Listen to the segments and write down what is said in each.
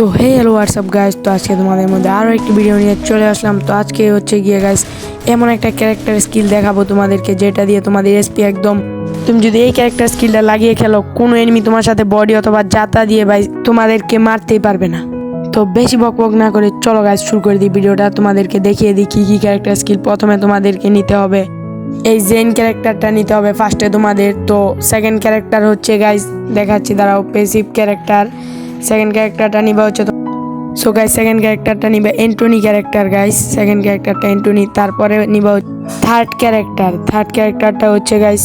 So hey hello what's up guys তো আজকে তোমাদের মধ্যে আরও একটি ভিডিও নিয়ে চলে আসলাম। তো আজকে হচ্ছে গিয়ে গাইস এমন একটা ক্যারেক্টার স্কিল দেখাবো তোমাদেরকে, যেটা দিয়ে তোমাদের এসপি একদম, তুমি যদি এই ক্যারেক্টার স্কিলটা লাগিয়ে খেলো, কোনো এনিমি তোমার সাথে বডি অথবা জাতা দিয়ে, ভাই, তোমাদেরকে মারতেই পারবে না। তো বেশি বক বক না করে চলো গাইস শুরু করে দিই ভিডিওটা। তোমাদেরকে দেখিয়ে দিই কী কী ক্যারেক্টার স্কিল প্রথমে তোমাদেরকে নিতে হবে। এই জেন ক্যারেক্টারটা নিতে হবে ফার্স্টে তোমাদের। তো সেকেন্ড ক্যারেক্টার হচ্ছে গাইস দেখাচ্ছি, দাঁড়াও পেসিভ ক্যারেক্টার সেকেন্ড ক্যারেক্টারটা নিবা হচ্ছে সো গাইস সেকেন্ড ক্যারেক্টারটা নিবে এন্টনি ক্যারেক্টার গাইস সেকেন্ড ক্যারেক্টারটা এন্টনি তারপরে নিবা থার্ড ক্যারেক্টার থার্ড ক্যারেক্টারটা হচ্ছে গাইস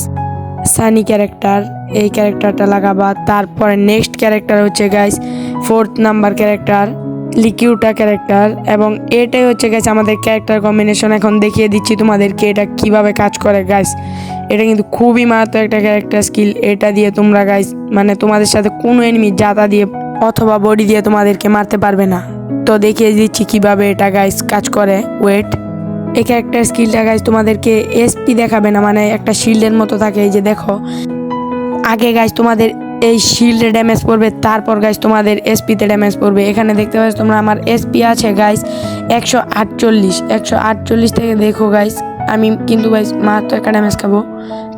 সানি ক্যারেক্টার এই ক্যারেক্টারটা লাগাবা। তারপরে নেক্সট ক্যারেক্টার হচ্ছে গাইস ফোর্থ নাম্বার ক্যারেক্টার লিকিউটা ক্যারেক্টার এবং এটাই হচ্ছে গাইস আমাদের ক্যারেক্টার কম্বিনেশন এখন দেখিয়ে দিচ্ছি তোমাদেরকে এটা কীভাবে কাজ করে গাইস এটা কিন্তু খুবই মারাত্মক একটা ক্যারেক্টার স্কিল এটা দিয়ে তোমরা গাইস মানে তোমাদের সাথে কোনো এনিমি জাতা দিয়ে অথবা বডি দিয়ে তোমাদেরকে মারতে পারবে না। তো দেখিয়ে দিচ্ছি কীভাবে এটা গাইস কাজ করে। ওয়েট এই ক্যারেক্টার স্কিলটা গাইস তোমাদেরকে এসপি দেখাবে না মানে একটা শিল্ডের মতো থাকে, এই যে দেখো। আগে গাইস তোমাদের এই শিল্ডে ড্যামেজ পড়বে, তারপর গাইস তোমাদের এসপিতে ড্যামেজ পড়বে। এখানে দেখতে পাচ্ছ তোমরা আমার এসপি আছে গাইস একশো আটচল্লিশ। একশো আটচল্লিশ থেকে দেখো গাইস আমি কিন্তু গাইস মাত্র একটা ড্যামেজ খাব।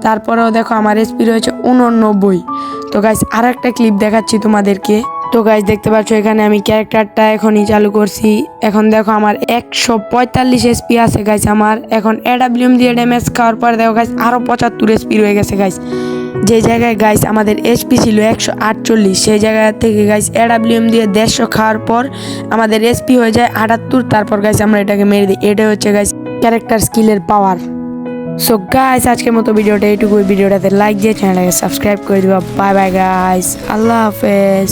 তারপরেও দেখো আমার এসপি রয়েছে উননব্বই তো গাইস আর একটা ক্লিপ দেখাচ্ছি তোমাদেরকে। তো গাইস দেখতে পাচ্ছ এখানে আমি ক্যারেক্টারটা এখনই চালু করছি। এখন দেখো আমার একশো পঁয়তাল্লিশ এসপি আছে গাইস আমার। এখন এডাব্লিউএম দিয়ে ড্যামেজ খাওয়ার পর দেখো গাইস আরও পঁচাত্তর এসপি রয়ে গেছে গাইস যে জায়গায় গাইস আমাদের এসপি ছিল একশো আটচল্লিশ, সেই জায়গা থেকে গাইস এডাব্লিউএম দিয়ে দেড়শো খাওয়ার পর আমাদের এসপি হয়ে যায় আটাত্তর। তারপর গাইস আমরা এটাকে মেরে দিই। এটা হচ্ছে গাইস ক্যারেক্টার স্কিলের পাওয়ার সো গাইস আজকের মতো ভিডিওটা এইটুকু ভিডিওটাতে লাইক দিয়ে চ্যানেলটাকে সাবস্ক্রাইব করে দিবা। বাই বাই গাইস আল্লাহ হাফেজ।